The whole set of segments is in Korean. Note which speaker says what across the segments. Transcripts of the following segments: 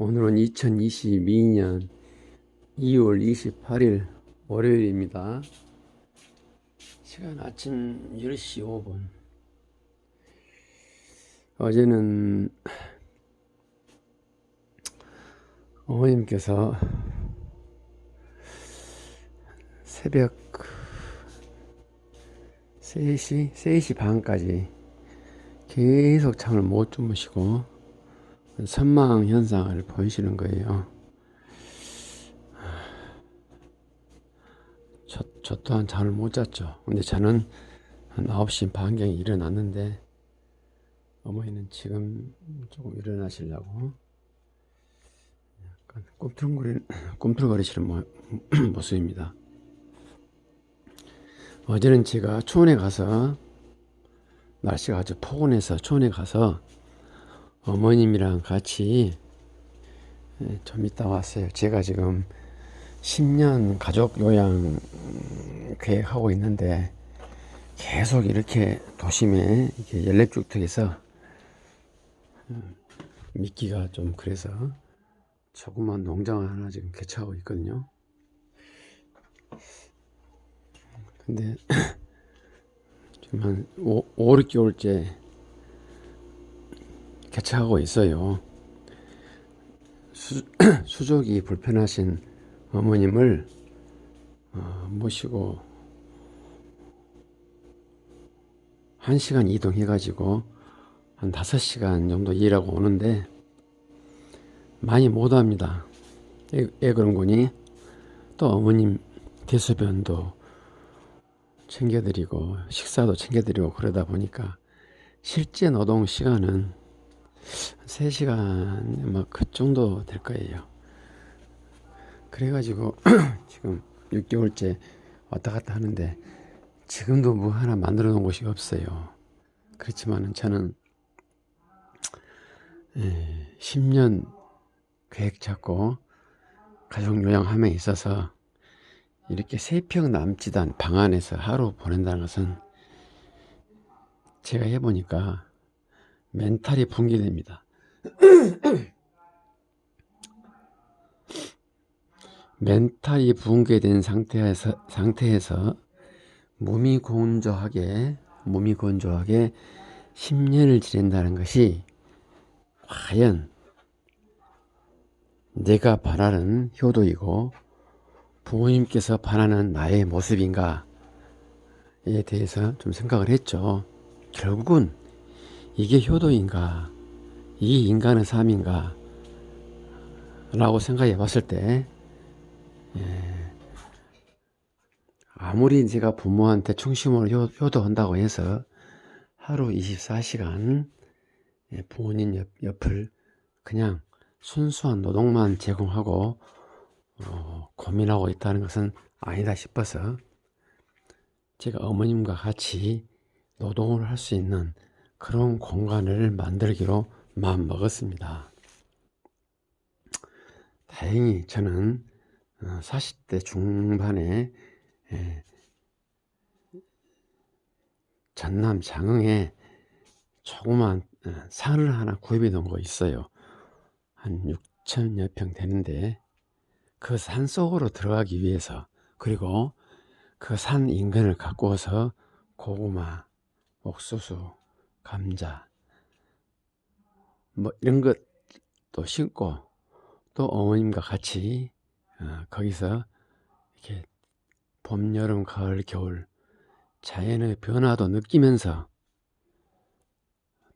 Speaker 1: 오늘은 2022년 2월 28일 월요일입니다. 시간 아침 10시 5분. 어제는 어머님께서 새벽 3시, 3시 반까지 계속 잠을 못 주무시고 선망 현상을 보이시는 거예요. 저, 저 또한 잠을 못 잤죠. 근데 저는 한 9시 반경에 일어났는데 어머니는 지금 조금 일어나시려고 약간 꿈틀거리, 꿈틀거리시는 모, 모습입니다. 어제는 제가 초원에 가서 날씨가 아주 포근해서 초원에 가서 어머님이랑 같이 예, 좀 이따 왔어요. 제가 지금 10년 가족 요양 계획하고 있는데 계속 이렇게 도심에 이렇게 연립주택에서 음, 믿기가 좀 그래서 조그만 농장을 하나 지금 개최하고 있거든요. 근데 지금 한 5, 5 6개월째 개최하고 있어요. 수, 수족이 불편하신 어머님을 어, 모시고 한 시간 이동해 가지고 한 다섯 시간 정도 일하고 오는데 많이 못합니다. 애, 애 그런 거니 또 어머님 대소변도 챙겨드리고 식사도 챙겨드리고 그러다 보니까 실제 노동 시간은 3시간 뭐그 정도 될 거예요. 그래가지고 지금 6개월째 왔다 갔다 하는데 지금도 뭐 하나 만들어 놓은 곳이 없어요. 그렇지만은 저는 10년 계획 잡고 가족 요양함에 있어서 이렇게 세평 남지도 않은 방 안에서 하루 보낸다는 것은 제가 해보니까 멘탈이 붕괴됩니다. 멘탈이 붕괴된 상태에서, 상태에서 몸이 건조하게, 몸이 건조하게 10년을 지낸다는 것이 과연 내가 바라는 효도이고 부모님께서 바라는 나의 모습인가에 대해서 좀 생각을 했죠. 결국은 이게 효도인가, 이 인간의 삶인가, 라고 생각해 봤을 때, 예, 아무리 제가 부모한테 효, 효도한다고 해서 하루 24시간 예, 부모님 옆, 옆을 그냥 순수한 노동만 제공하고 어, 고민하고 있다는 것은 아니다 싶어서 제가 어머님과 같이 노동을 할 수 있는 그런 공간을 만들기로 마음 먹었습니다. 다행히 저는 40대 어, 중반에 전남 장흥에 조그만 어, 산을 하나 구입해 놓은 거 있어요. 한 6천여 평 되는데 그 산 속으로 들어가기 위해서 그리고 그 산 인근을 가꾸어서 고구마, 옥수수, 감자 뭐 이런 것도 심고 또 어머님과 같이 어, 거기서 이렇게 봄, 여름, 가을, 겨울 자연의 변화도 느끼면서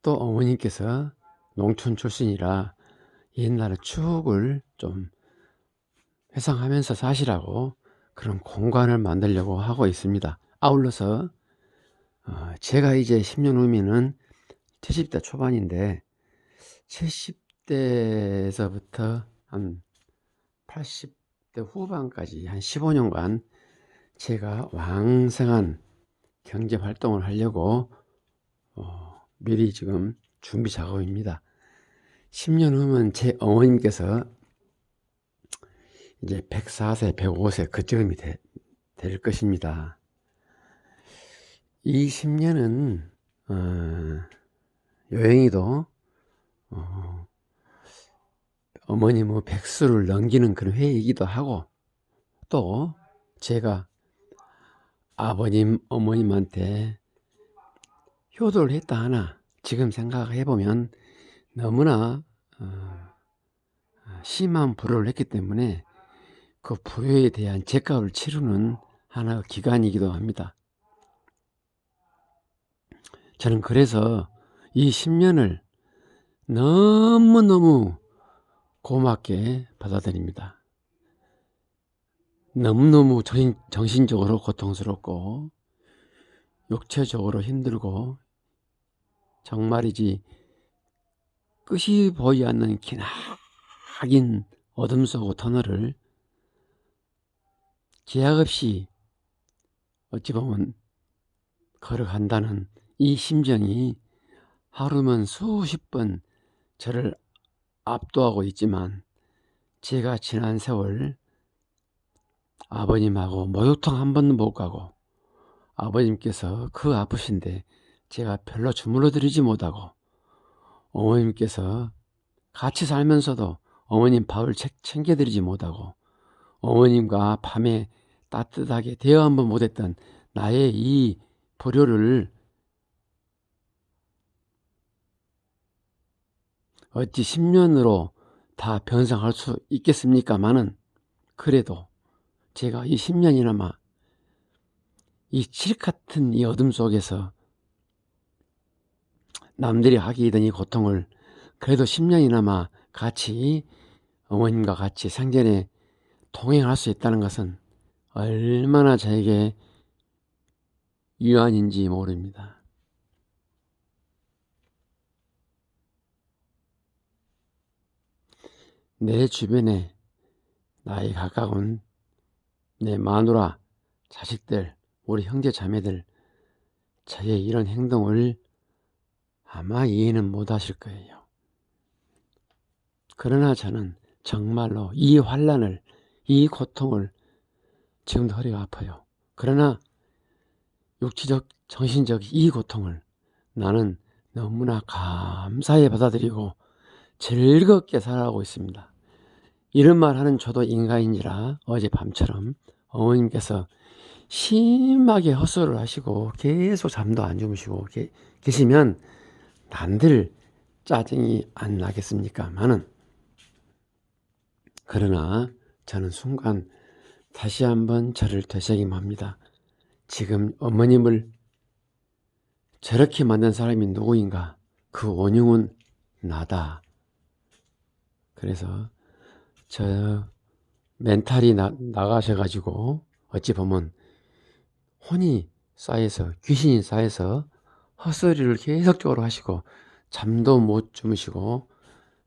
Speaker 1: 또 어머님께서 농촌 출신이라 옛날의 추억을 좀 회상하면서 사시라고 그런 공간을 만들려고 하고 있습니다. 아울러서 어, 제가 이제 10년 후면은 70대 초반인데 70대에서부터 한 80대 후반까지 한 15년간 제가 왕성한 경제 활동을 하려고 어, 미리 지금 준비 작업입니다. 10년 후면 제 어머님께서 이제 104세, 105세 그쯤이 되, 될 것입니다. 이 10년은 어, 여행이도 어, 어머님의 백수를 넘기는 그런 회이기도 하고 또 제가 아버님 어머님한테 효도를 했다 하나 지금 생각해 보면 너무나 어, 심한 불효를 했기 때문에 그 불효에 대한 죄값을 치르는 하나의 기간이기도 합니다. 저는 그래서 이 10년을 너무너무 고맙게 받아들입니다. 너무너무 정신 적으로 고통스럽고 육체적으로 힘들고 정말이지 끝이 보이지 않는 기나긴 어둠 속 터널을 제약 없이 어찌 보면 걸어간다는 이 심정이 하루면 수십 번 저를 압도하고 있지만 제가 지난 세월 아버님하고 목욕탕 한 번도 못 가고 아버님께서 그 아프신데 제가 별로 주물러 드리지 못하고 어머님께서 같이 살면서도 어머님 밥을 챙겨 드리지 못하고 어머님과 밤에 따뜻하게 대화 한번 못했던 나의 이 불효를 어찌 10년으로 다 변상할 수 있겠습니까마는 그래도 제가 이 10년이나마 이 칠흑 같은 이 어둠 속에서 남들이 하기 던이 고통을 그래도 10년이나마 같이 어머님과 같이 생전에 동행할 수 있다는 것은 얼마나 저에게 유한인지 모릅니다. 내 주변에 나이 가까운 내 마누라, 자식들, 우리 형제 자매들 저의 이런 행동을 아마 이해는 못 하실 거예요. 그러나 저는 정말로 이 환란을, 이 고통을 지금도 허리가 아파요. 그러나 육체적, 정신적 이 고통을 나는 너무나 감사히 받아들이고 즐겁게 살아가고 있습니다. 이런 말 하는 저도 인간인지라 어제 밤처럼 어머님께서 심하게 헛소리를 하시고 계속 잠도 안 주무시고 계, 계시면 난들 짜증이 안 나겠습니까만은 그러나 저는 순간 다시 한번 저를 되새김합니다. 지금 어머님을 저렇게 만든 사람이 누구인가? 그 원흉은 나다. 그래서 저 멘탈이 나, 나가셔가지고 어찌 보면 혼이 쌓여서 귀신이 쌓여서 헛소리를 계속적으로 하시고 잠도 못 주무시고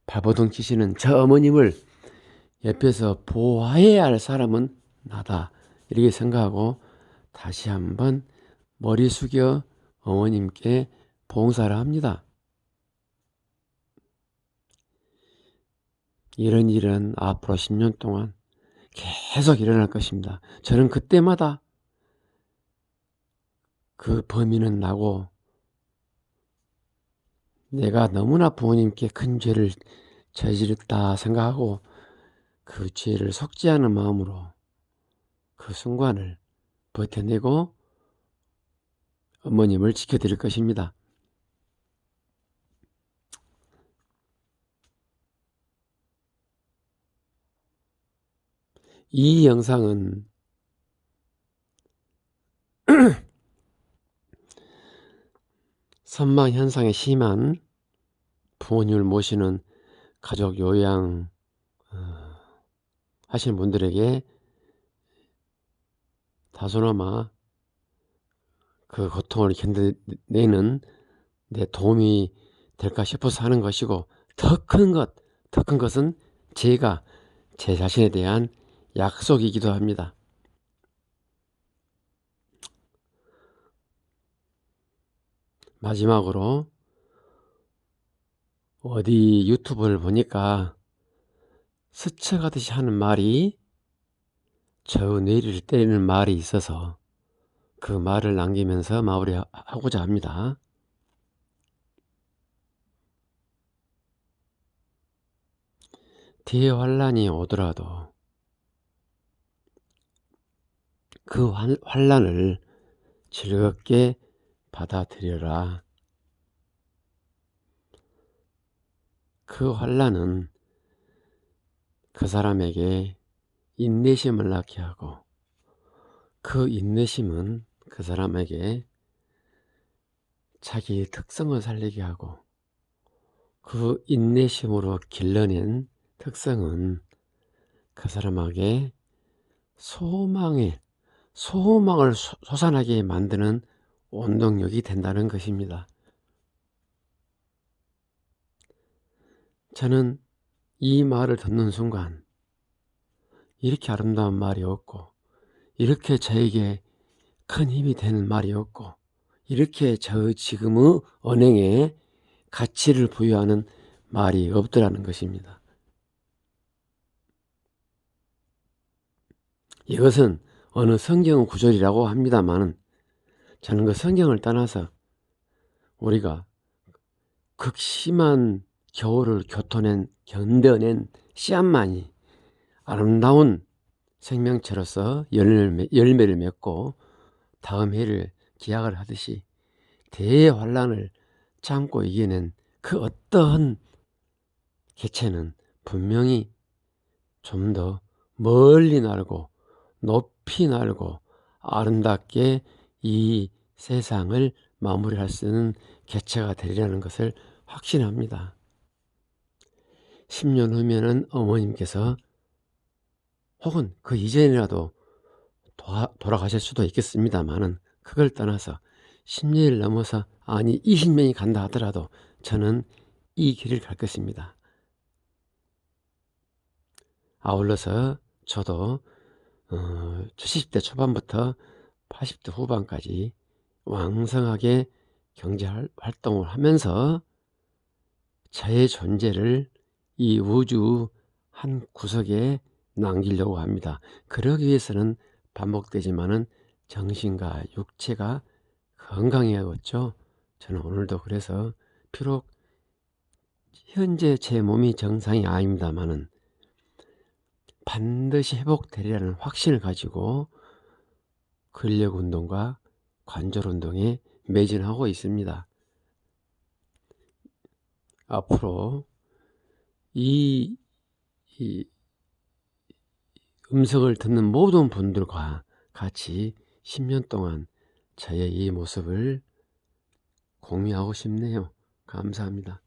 Speaker 1: 발버둥 치시는 저 어머님을 옆에서 보호해야 할 사람은 나다 이렇게 생각하고 다시 한번 머리 숙여 어머님께 봉사를 합니다. 이런 일은 앞으로 10년 동안 계속 일어날 것입니다. 저는 그때마다 그 범인은 나고 내가 너무나 부모님께 큰 죄를 저질렀다 생각하고 그 죄를 속죄하는 마음으로 그 순간을 버텨내고 어머님을 지켜드릴 것입니다. 이 영상은 선망 현상에 심한 부모님을 모시는 가족 요양 어, 하시는 분들에게 다소나마 그 고통을 견뎌내는 내 도움이 될까 싶어서 하는 것이고 더 큰 것, 더 큰 것은 제가 제 자신에 대한 약속이기도 합니다. 마지막으로 어디 유튜브를 보니까 스쳐가듯이 하는 말이 저 뇌리를 때리는 말이 있어서 그 말을 남기면서 마무리하고자 합니다. 대환란이 오더라도 그 환- 환란을 즐겁게 받아들여라. 그 환란은 그 사람에게 인내심을 낳게 하고 그 인내심은 그 사람에게 자기의 특성을 살리게 하고 그 인내심으로 길러낸 특성은 그 사람에게 소망의 소망을 솟- 솟아나게 만드는 원동력이 된다는 것입니다. 저는 이 말을 듣는 순간 이렇게 아름다운 말이 없고 이렇게 저에게 큰 힘이 되는 말이 없고 이렇게 저 지금의 언행에 가치를 부여하는 말이 없더라는 것입니다. 이것은 어느 성경 구절이라고 합니다만 저는 그 성경을 떠나서 우리가 극심한 겨울을 교토낸 견뎌낸 씨앗만이 아름다운 생명체로서 열매, 열매를 맺고 다음 해를 기약을 하듯이 대환란을 참고 이겨낸 그 어떠한 개체는 분명히 좀 더 멀리 날고 높 이 날고 아름답게 이 세상을 마무리할 수 있는 개체가 되리라는 것을 확신합니다. 10년 후면은 어머님께서 혹은 그 이전이라도 도와- 돌아가실 수도 있겠습니다만은 그걸 떠나서 10년을 넘어서 아니 20년이 간다 하더라도 저는 이 길을 갈 것입니다. 아울러서 저도 어, 70대 초반부터 80대 후반까지 왕성하게 경제 활- 활동을 하면서 저의 존재를 이 우주 한 구석에 남기려고 합니다. 그러기 위해서는 반복되지만은 정신과 육체가 건강해야겠죠. 저는 오늘도 그래서 비록 현재 제 몸이 정상이 아닙니다만은 반드시 회복되리라는 확신을 가지고 근력 운동과 관절 운동에 매진하고 있습니다. 앞으로 이, 이 음성을 듣는 모든 분들과 같이 10년 동안 저의 이 모습을 공유하고 싶네요. 감사합니다.